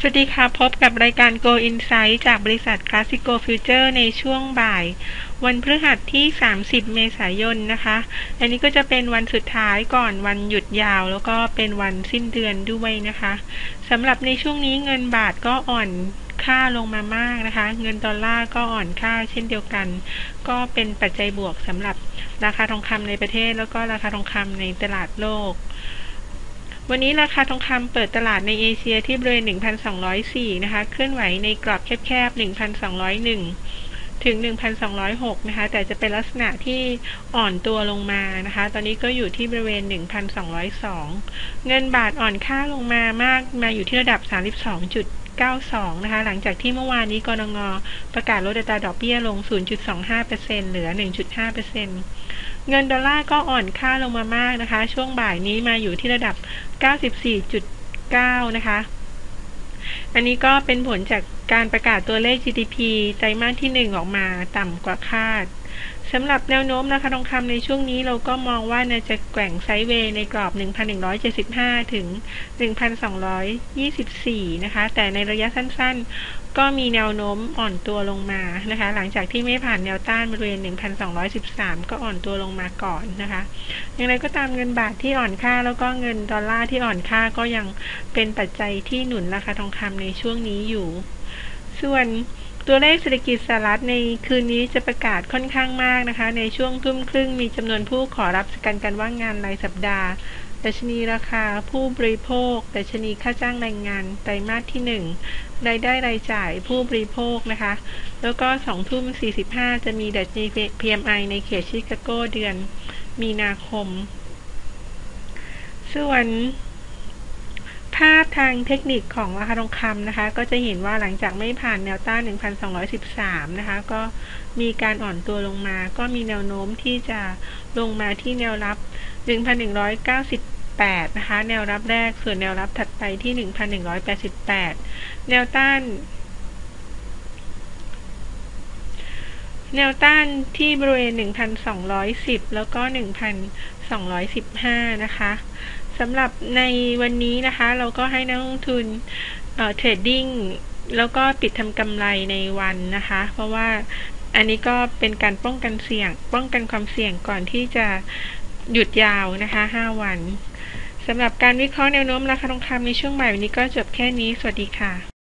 สวัสดีค่ะ พบกับรายการ Go Insight จากบริษัท Classico Future ในช่วงบ่าย วันพฤหัสที่ 30 เมษายนนะคะ อันนี้ก็จะเป็นวันสุดท้ายก่อนวันหยุดยาว แล้วก็เป็นวันสิ้นเดือนด้วยนะคะสำหรับในช่วงนี้เงินบาทก็อ่อนค่าลงมามากนะคะ เงินดอลลาร์ก็อ่อนค่าเช่นเดียวกัน ก็เป็นปัจจัยบวกสำหรับราคาทองคำในประเทศ แล้วก็ราคาทองคำในตลาดโลก วันนี้ราคาทองคำเปิดตลาดในเอเชียที่บริเวณ 1,204 นะคะ เคลื่อนไหวในกรอบแคบๆ 1,201 ถึง 1,206 นะคะ แต่จะเป็นลักษณะที่อ่อนตัวลงมานะคะ ตอนนี้ก็อยู่ที่บริเวณ 1,202 เงินบาทอ่อนค่าลงมามากมาอยู่ที่ระดับ 32.92 นะคะ หลังจากที่เมื่อวานนี้กรงงประกาศลดอัตราดอกเบี้ยลง 0.25%เหลือ 1.5% เงินดอลลาร์ก็อ่อนค่าลงมามากนะคะ ช่วงบ่ายนี้มาอยู่ที่ระดับ 94.9 นะคะ อันนี้ก็เป็นผลจากการประกาศตัวเลข GDP ไตรมาสที่ 1 ออกมาต่ำกว่าคาด สำหรับแนวโน้มราคาทองคำในช่วงนี้เราก็มองว่าน่าจะแกว่งไซด์เวย์ในกรอบ 1,175 ถึง 1,224 นะคะ แต่ในระยะสั้นๆ ก็มีแนวโน้มอ่อนตัวลงมานะคะ หลังจากที่ไม่ผ่านแนวต้านบริเวณ 1,213 ก็อ่อนตัวลงมาก่อนนะคะ อย่างไรก็ตามเงินบาทที่อ่อนค่าแล้วก็เงินดอลลาร์ที่อ่อนค่าก็ยังเป็นปัจจัยที่หนุนราคาทองคำในช่วงนี้อยู่ ส่วนตัวเลขเศรษฐกิจสหรัฐในคืนนี้จะประกาศค่อนข้างมากนะคะ ในช่วงทุ่มครึ่งมีจำนวนผู้ขอรับสการการว่างงานรายสัปดาห์ ดัชนีราคาผู้บริโภค ดัชนีค่าจ้างแรงงานไตรมาสที่ 1 รายได้รายจ่ายผู้บริโภคนะคะ แล้วก็2ทุ่ม45 จะมีดัชนี PMI ในเขตชิคาโกเดือนมีนาคม ส่วน ภาพทางเทคนิคของราคาทองคำนะคะ ก็จะเห็นว่าหลังจากไม่ผ่านแนวต้าน 1,213 นะคะ ก็มีการอ่อนตัวลงมา ก็มีแนวโน้มที่จะลงมาที่แนวรับ 1,198 นะคะ แนวรับแรก ส่วนแนวรับถัดไปที่ 1,188 แนวต้าน แนวต้านที่บริเวณ 1,210 แล้วก็ 1,215 นะคะ สำหรับในวันนี้นะคะ เราก็ให้นักลงทุนเทรดดิ้งแล้วก็ปิดทำกำไรในวันนะคะ เพราะว่าอันนี้ก็เป็นการป้องกันเสี่ยง ป้องกันความเสี่ยงก่อนที่จะหยุดยาวนะคะ 5 วันสำหรับการวิเคราะห์แนวโน้มราคาทองคำในช่วงบ่ายวันนี้ก็จบแค่นี้ สวัสดีค่ะ